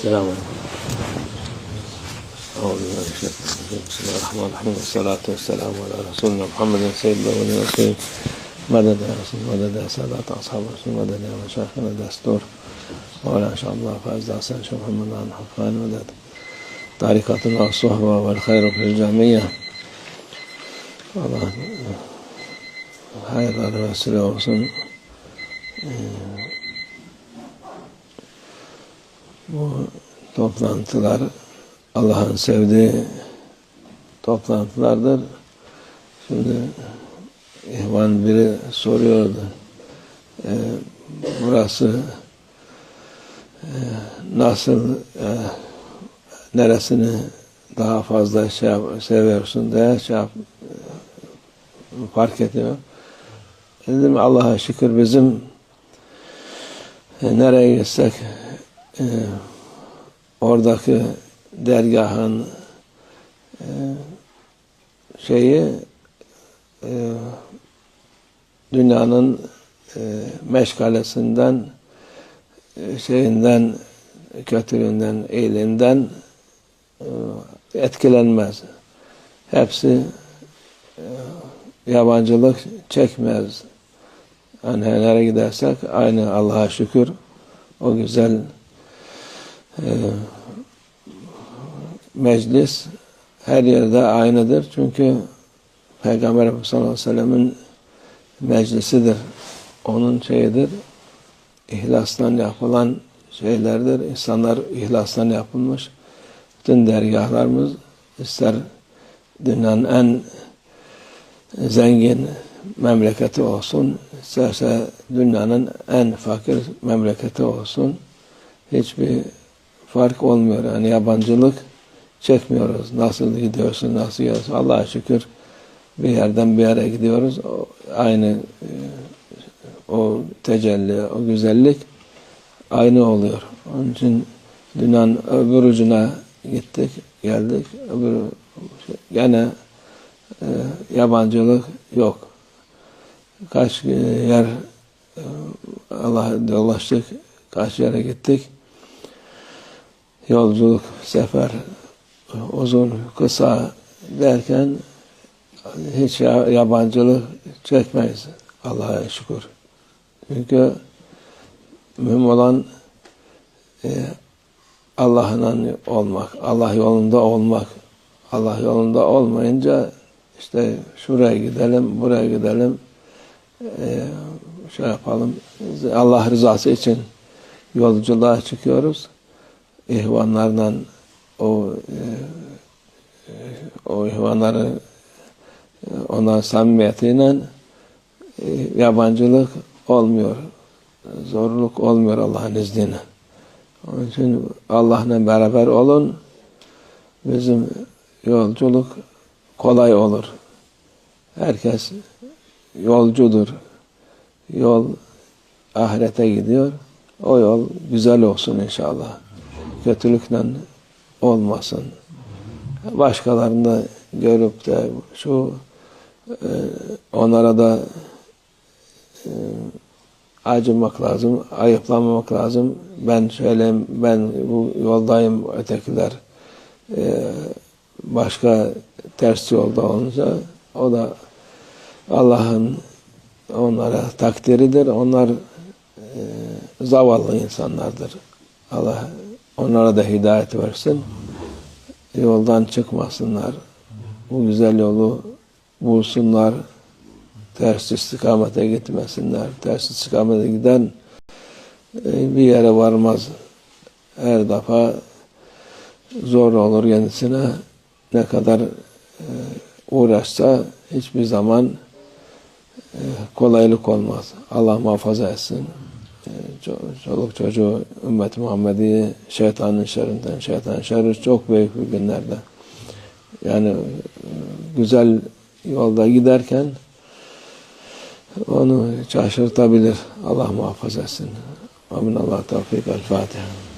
السلام عليكم. أعوذ بالله من الشيطان الرجيم. بسم الله الرحمن الرحيم. والصلاة والسلام على رسولنا محمد سيد الأولين والآخرين مدد يا رسول مدد يا سادات أصحاب رسول مدد يا مشايخنا دستور وعلى إن شاء الله فاز حسن شيخ محمد عن حفان مدد طريقتنا الصحبة والخير في الجميع. hayırlar vesile olsun. Ee, Bu toplantılar Allah'ın sevdiği toplantılardır. Şimdi İhvan biri soruyordu. Ee, burası e, nasıl e, neresini daha fazla şey yap, seviyorsun diye şey yap, e, fark ediyor. Dedim Allah'a şükür bizim e, nereye gitsek e, oradaki dergahın e, şeyi e, dünyanın e, meşgalesinden e, şeyinden kötülüğünden, iyiliğinden e, etkilenmez. Hepsi e, yabancılık çekmez. Yani nereye gidersek aynı Allah'a şükür o güzel e, meclis her yerde aynıdır. Çünkü Peygamber Efendimiz sallallahu aleyhi ve sellem'in meclisidir. Onun şeyidir. İhlastan yapılan şeylerdir. İnsanlar ihlastan yapılmış. Bütün dergahlarımız ister dünyanın en zengin memleketi olsun, isterse dünyanın en fakir memleketi olsun, hiçbir fark olmuyor. Yani yabancılık çekmiyoruz. Nasıl gidiyorsun, nasıl gidiyorsun? Allah'a şükür bir yerden bir yere gidiyoruz. O, aynı e, o tecelli, o güzellik aynı oluyor. Onun için dünyanın öbür ucuna gittik, geldik. Öbür, gene e, yabancılık yok. Kaç yer e, Allah'a dolaştık, kaç yere gittik. Yolculuk, sefer uzun, kısa derken hiç yabancılık çekmeyiz. Allah'a şükür. Çünkü mühim olan e, Allah'la olmak, Allah yolunda olmak. Allah yolunda olmayınca işte şuraya gidelim, buraya gidelim, e, şey yapalım. Allah rızası için yolculuğa çıkıyoruz. İhvanlarla o e, o ihvanları ona samimiyetiyle e, yabancılık olmuyor. Zorluk olmuyor Allah'ın izniyle. Onun için Allah'la beraber olun. Bizim yolculuk kolay olur. Herkes yolcudur. Yol ahirete gidiyor. O yol güzel olsun inşallah. Kötülükle olmasın. Başkalarını görüp de şu e, onlara da e, acımak lazım, ayıplamamak lazım. Ben söyleyeyim, ben bu yoldayım, ötekiler e, başka ters yolda olunca o da Allah'ın onlara takdiridir. Onlar e, zavallı insanlardır. Allah onlara da hidayet versin. Yoldan çıkmasınlar. Bu güzel yolu bulsunlar. Ters istikamete gitmesinler. Ters istikamete giden e, bir yere varmaz. Her defa zor olur kendisine. Ne kadar e, uğraşsa hiçbir zaman e, kolaylık olmaz. Allah muhafaza etsin. Çoluk çocuğu ümmet Muhammed'i şeytanın şerrinden, şeytanın şerri çok büyük bir günlerde. Yani güzel yolda giderken onu şaşırtabilir. Allah muhafaza etsin. Amin Allah tevfik. El Fatiha.